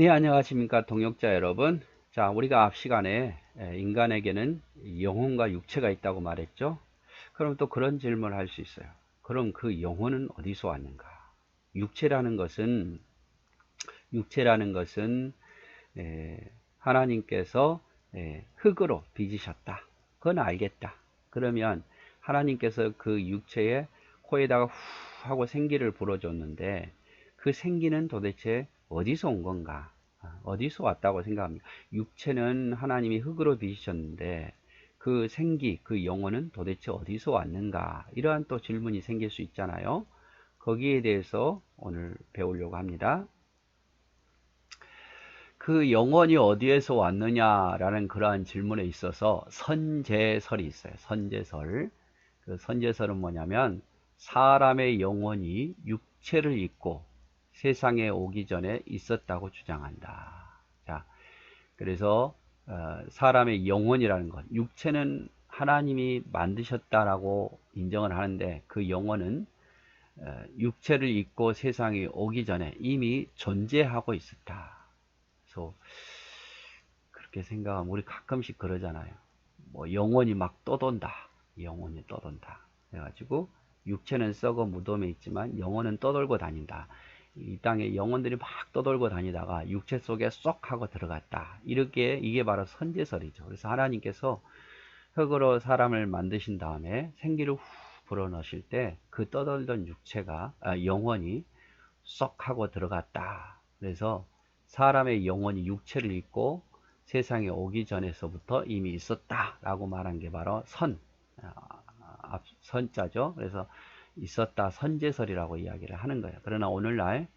네, 안녕하십니까, 동역자 여러분. 자, 우리가 앞 시간에 에, 인간에게는 영혼과 육체가 있다고 말했죠. 그럼 또 그런 질문을 할 수 있어요. 그럼 그 영혼은 어디서 왔는가? 육체라는 것은, 육체라는 것은, 에, 하나님께서 에, 흙으로 빚으셨다. 그건 알겠다. 그러면 하나님께서 그 육체에 코에다가 후 하고 생기를 불어줬는데 그 생기는 도대체 어디서 온 건가? 아, 어디서 왔다고 생각합니까? 육체는 하나님이 흙으로 빚으셨는데 그 생기, 그 영혼은 도대체 어디서 왔는가? 이러한 또 질문이 생길 수 있잖아요. 거기에 대해서 오늘 배우려고 합니다. 그 영혼이 어디에서 왔느냐라는 그러한 질문에 있어서 선제설이 있어요. 선제설. 그 선제설은 뭐냐면 사람의 영혼이 육체를 입고 세상에 오기 전에 있었다고 주장한다. 자, 그래서 어, 사람의 영혼이라는 것, 육체는 하나님이 만드셨다라고 인정을 하는데 그 영혼은 어, 육체를 입고 세상에 오기 전에 이미 존재하고 있었다. 그래서 그렇게 생각하면 우리 가끔씩 그러잖아요. 뭐 영혼이 막 떠돈다. 영혼이 떠돈다. 그래가지고 육체는 썩어 무덤에 있지만 영혼은 떠돌고 다닌다. 이 땅에 영혼들이 막 떠돌고 다니다가 육체 속에 쏙 하고 들어갔다. 이렇게 이게 바로 선제설이죠. 그래서 하나님께서 흙으로 사람을 만드신 다음에 생기를 후 불어넣으실 때 그 떠돌던 육체가 아, 영혼이 쏙 하고 들어갔다. 그래서 사람의 영혼이 육체를 입고 세상에 오기 전에서부터 이미 있었다라고 말한 게 바로 선, 아, 선자죠. 그래서 있었다 선제설이라고 이야기를 하는 거예요. 그러나 오늘날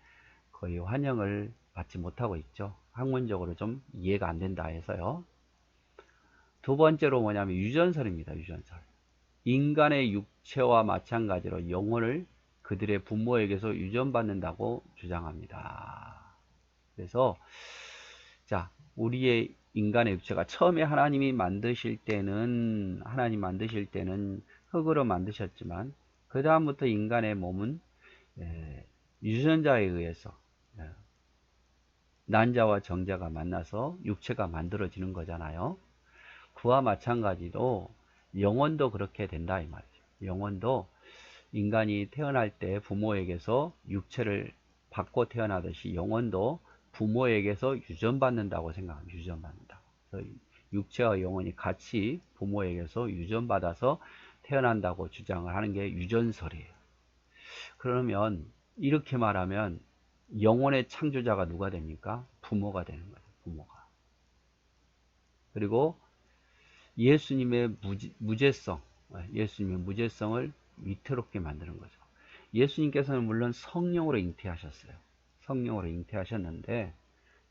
거의 환영을 받지 못하고 있죠. 학문적으로 좀 이해가 안 된다 해서요. 두 번째로 뭐냐면 유전설입니다. 유전설. 인간의 육체와 마찬가지로 영혼을 그들의 부모에게서 유전받는다고 주장합니다. 그래서 자 우리의 인간의 육체가 처음에 하나님이 만드실 때는 하나님 만드실 때는 흙으로 만드셨지만 그 다음부터 인간의 몸은 유전자에 의해서 난자와 정자가 만나서 육체가 만들어지는 거잖아요. 그와 마찬가지로 영혼도 그렇게 된다 이 말이죠. 영혼도 인간이 태어날 때 부모에게서 육체를 받고 태어나듯이 영혼도 부모에게서 유전받는다고 생각합니다. 유전받는다. 육체와 영혼이 같이 부모에게서 유전받아서 태어난다고 주장을 하는 게 유전설이에요. 그러면 이렇게 말하면 영혼의 창조자가 누가 됩니까? 부모가 되는 거예요. 부모가. 그리고 예수님의 무죄성, 예수님의 무죄성을 위태롭게 만드는 거죠. 예수님께서는 물론 성령으로 잉태하셨어요. 성령으로 잉태하셨는데,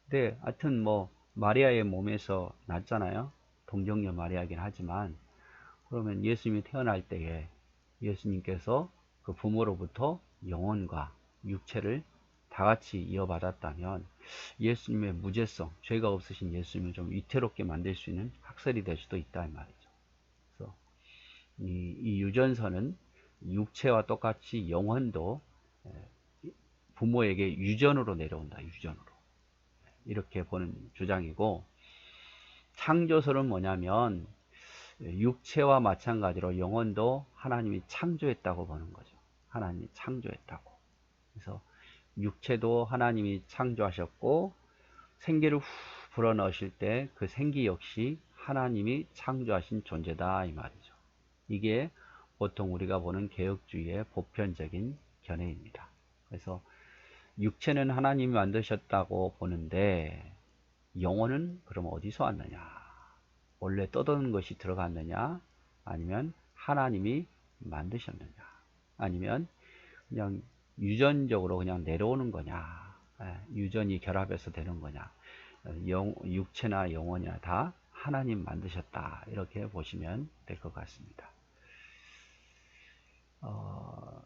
근데 하여튼 뭐 마리아의 몸에서 났잖아요. 동정녀 마리아긴 하지만 그러면 예수님이 태어날 때에 예수님께서 그 부모로부터 영혼과 육체를 다 같이 이어받았다면 예수님의 무죄성, 죄가 없으신 예수님을 좀 위태롭게 만들 수 있는 학설이 될 수도 있다 이 말이죠. 그래서 이, 이 유전서는 육체와 똑같이 영혼도 부모에게 유전으로 내려온다. 유전으로 이렇게 보는 주장이고 창조설은 뭐냐면 육체와 마찬가지로 영혼도 하나님이 창조했다고 보는 거죠. 하나님이 창조했다고. 그래서 육체도 하나님이 창조하셨고 생기를 후 불어넣으실 때 그 생기 역시 하나님이 창조하신 존재다 이 말이죠. 이게 보통 우리가 보는 개혁주의의 보편적인 견해입니다. 그래서 육체는 하나님이 만드셨다고 보는데 영혼은 그럼 어디서 왔느냐? 원래 떠도는 것이 들어갔느냐? 아니면 하나님이 만드셨느냐? 아니면 그냥 유전적으로 그냥 내려오는 거냐? 예, 유전이 결합해서 되는 거냐? 영, 육체나 영혼이나 다 하나님 만드셨다. 이렇게 보시면 될 것 같습니다. 어,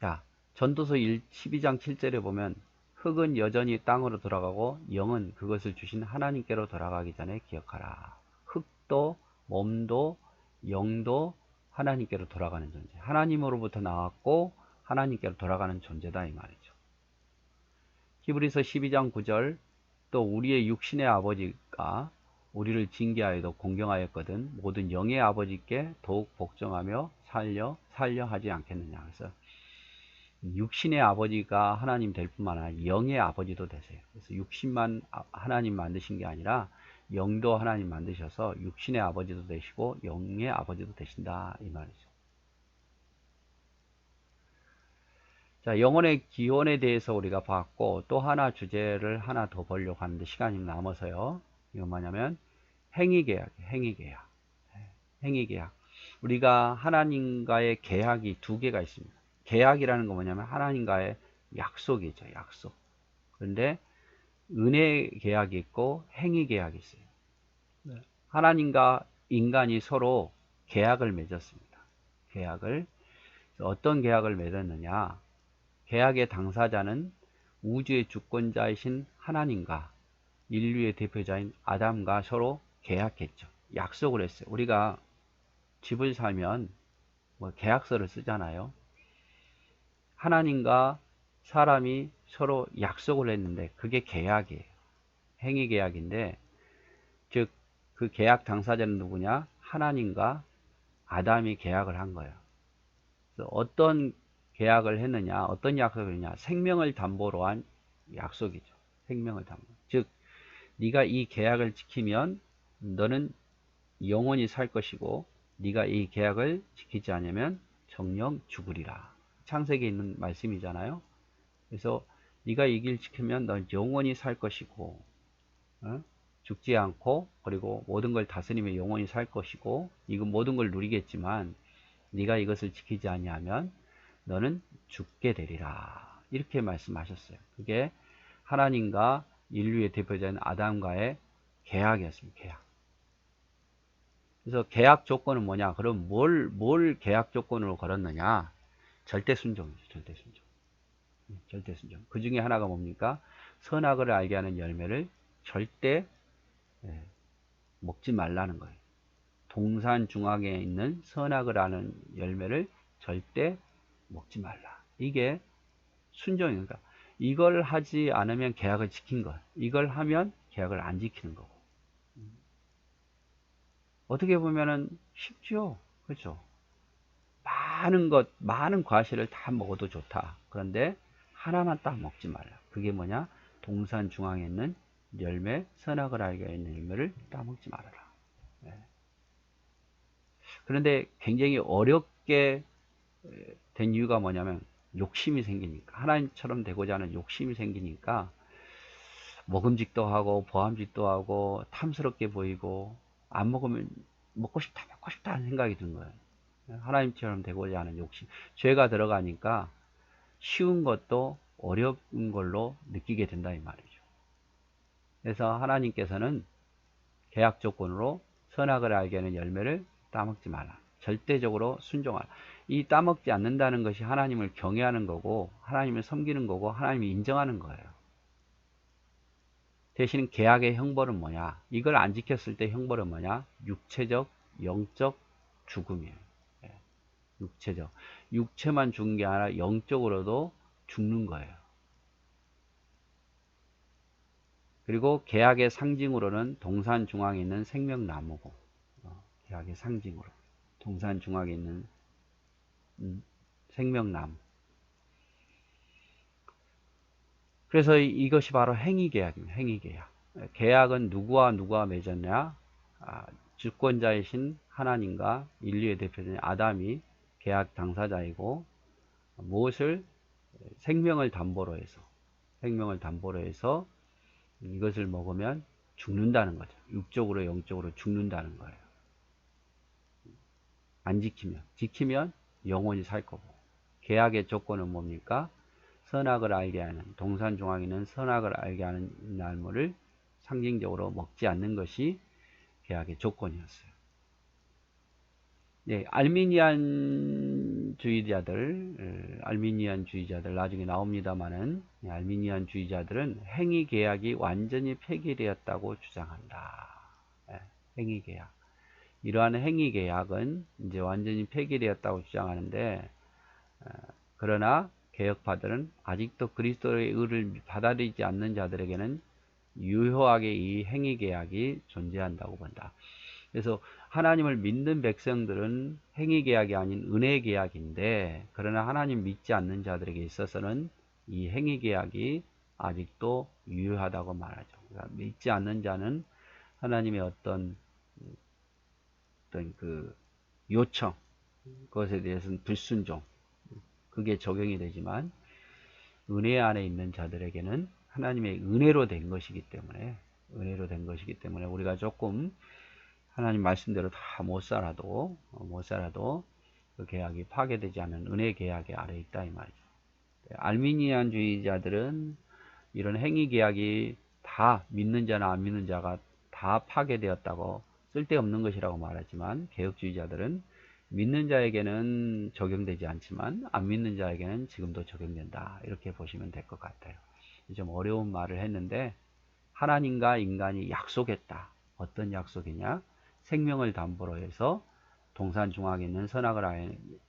자 전도서 1, 12장 7절에 보면 흙은 여전히 땅으로 돌아가고 영은 그것을 주신 하나님께로 돌아가기 전에 기억하라. 흙도 몸도 영도 하나님께로 돌아가는 존재. 하나님으로부터 나왔고 하나님께로 돌아가는 존재다 이 말이죠. 히브리서 12장 9절 또 우리의 육신의 아버지가 우리를 징계하여도 공경하였거든 모든 영의 아버지께 더욱 복종하며 살려 살려 하지 않겠느냐 그래서 육신의 아버지가 하나님 될 뿐만 아니라 영의 아버지도 되세요 그래서 육신만 아, 하나님 만드신 게 아니라 영도 하나님 만드셔서 육신의 아버지도 되시고 영의 아버지도 되신다 이 말이죠 자, 영혼의 기원에 대해서 우리가 봤고 또 하나 주제를 하나 더 보려고 하는데 시간이 남아서요. 이건 뭐냐면 행위계약, 행위계약. 행위계약. 우리가 하나님과의 계약이 두 개가 있습니다. 계약이라는 건 뭐냐면 하나님과의 약속이죠. 약속. 그런데 은혜 계약이 있고 행위 계약이 있어요. 네. 하나님과 인간이 서로 계약을 맺었습니다. 계약을 어떤 계약을 맺었느냐? 계약의 당사자는 우주의 주권자이신 하나님과 인류의 대표자인 아담과 서로 계약했죠. 약속을 했어요. 우리가 집을 사면 뭐 계약서를 쓰잖아요. 하나님과 사람이 서로 약속을 했는데 그게 계약이에요. 행위 계약인데 즉 그 계약 당사자는 누구냐? 하나님과 아담이 계약을 한 거예요. 어떤 계약을 했느냐 어떤 약속을 했느냐 생명을 담보로 한 약속이죠 생명을 담보 즉 네가 이 계약을 지키면 너는 영원히 살 것이고 네가 이 계약을 지키지 않으면 정령 죽으리라 창세기에 있는 말씀이잖아요 그래서 네가 이 길 지키면 넌 영원히 살 것이고 어? 죽지 않고 그리고 모든 걸 다스리며 영원히 살 것이고 이거 모든 걸 누리겠지만 네가 이것을 지키지 아니하면 너는 죽게 되리라. 이렇게 말씀하셨어요. 그게 하나님과 인류의 대표자인 아담과의 계약이었습니다. 계약. 그래서 계약 조건은 뭐냐? 그럼 뭘, 뭘 계약 조건으로 걸었느냐? 절대 순종이죠. 절대 순종. 네, 절대 순종. 그 중에 하나가 뭡니까? 선악을 알게 하는 열매를 절대 예, 먹지 말라는 거예요. 동산 중앙에 있는 선악을 아는 열매를 절대 먹지 말라. 이게 순종이니까 이걸 하지 않으면 계약을 지킨 것. 이걸 하면 계약을 안 지키는 거고. 어떻게 보면은 쉽죠. 그렇죠. 많은 것, 많은 과실을 다 먹어도 좋다. 그런데 하나만 딱 먹지 말라. 그게 뭐냐? 동산 중앙에 있는 열매, 선악을 알게 있는 열매를 따먹지 말아라. 네. 그런데 굉장히 어렵게 된 이유가 뭐냐면 욕심이 생기니까 하나님처럼 되고자 하는 욕심이 생기니까 먹음직도 하고 보암직도 하고 탐스럽게 보이고 안 먹으면 먹고 싶다 먹고 싶다 하는 생각이 든 거예요 하나님처럼 되고자 하는 욕심 죄가 들어가니까 쉬운 것도 어려운 걸로 느끼게 된다 이 말이죠 그래서 하나님께서는 계약 조건으로 선악을 알게 하는 열매를 따먹지 말라 절대적으로 순종하라 이 따먹지 않는다는 것이 하나님을 경외하는 거고 하나님을 섬기는 거고 하나님이 인정하는 거예요. 대신 계약의 형벌은 뭐냐? 이걸 안 지켰을 때 형벌은 뭐냐? 육체적, 영적 죽음이에요. 예. 육체적. 육체만 죽은 게 아니라 영적으로도 죽는 거예요. 그리고 계약의 상징으로는 동산 중앙에 있는 생명나무고, 어, 계약의 상징으로. 동산 중앙에 있는 음, 생명나무. 그래서 이것이 바로 행위계약입니다. 행위계약. 계약은 누구와 누가 맺었냐? 아, 주권자이신 하나님과 인류의 대표자인 아담이 계약 당사자이고 무엇을 생명을 담보로 해서 생명을 담보로 해서 이것을 먹으면 죽는다는 거죠. 육적으로 영적으로 죽는다는 거예요. 안 지키면 지키면 영원히 살 거고 계약의 조건은 뭡니까? 선악을 알게 하는 동산 중앙에 있는 선악을 알게 하는 나무를 상징적으로 먹지 않는 것이 계약의 조건이었어요. 네, 알미니안 주의자들, 알미니안 주의자들 나중에 나옵니다만은 알미니안 주의자들은 행위 계약이 완전히 폐기되었다고 주장한다. 네, 행위 계약. 이러한 행위 계약은 이제 완전히 폐기되었다고 주장하는데 어, 그러나 개혁파들은 아직도 그리스도의 의를 받아들이지 않는 자들에게는 유효하게 이 행위 계약이 존재한다고 본다. 그래서 하나님을 믿는 백성들은 행위 계약이 아닌 은혜 계약인데 그러나 하나님 믿지 않는 자들에게 있어서는 이 행위 계약이 아직도 유효하다고 말하죠. 그러니까 믿지 않는 자는 하나님의 어떤 어떤 그 요청 그것에 대해서는 불순종 그게 적용이 되지만 은혜 안에 있는 자들에게는 하나님의 은혜로 된 것이기 때문에 은혜로 된 것이기 때문에 우리가 조금 하나님 말씀대로 다 못 살아도 어, 못 살아도 그 계약이 파괴되지 않은 은혜 계약의 아래 있다 이 말이죠. 네, 알미니안주의자들은 이런 행위 계약이 다 믿는 자나 안 믿는 자가 다 파괴되었다고 쓸데없는 것이라고 말하지만 개혁주의자들은 믿는 자에게는 적용되지 않지만 안 믿는 자에게는 지금도 적용된다 이렇게 보시면 될 것 같아요. 좀 어려운 말을 했는데 하나님과 인간이 약속했다. 어떤 약속이냐? 생명을 담보로 해서 동산 중앙에 있는 선악을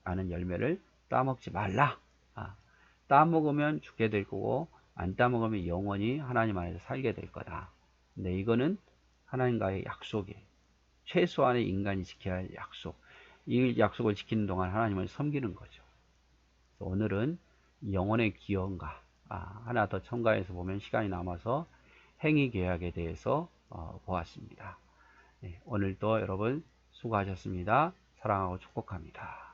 아는 열매를 따먹지 말라. 아, 따먹으면 죽게 될 거고 안 따먹으면 영원히 하나님 안에서 살게 될 거다. 근데 이거는 하나님과의 약속이에요. 최소한의 인간이 지켜야 할 약속. 이 약속을 지키는 동안 하나님을 섬기는 거죠. 오늘은 영혼의 기원가 아, 하나 더 첨가해서 보면 시간이 남아서 행위 계약에 대해서 어, 보았습니다. 네, 오늘도 여러분 수고하셨습니다. 사랑하고 축복합니다.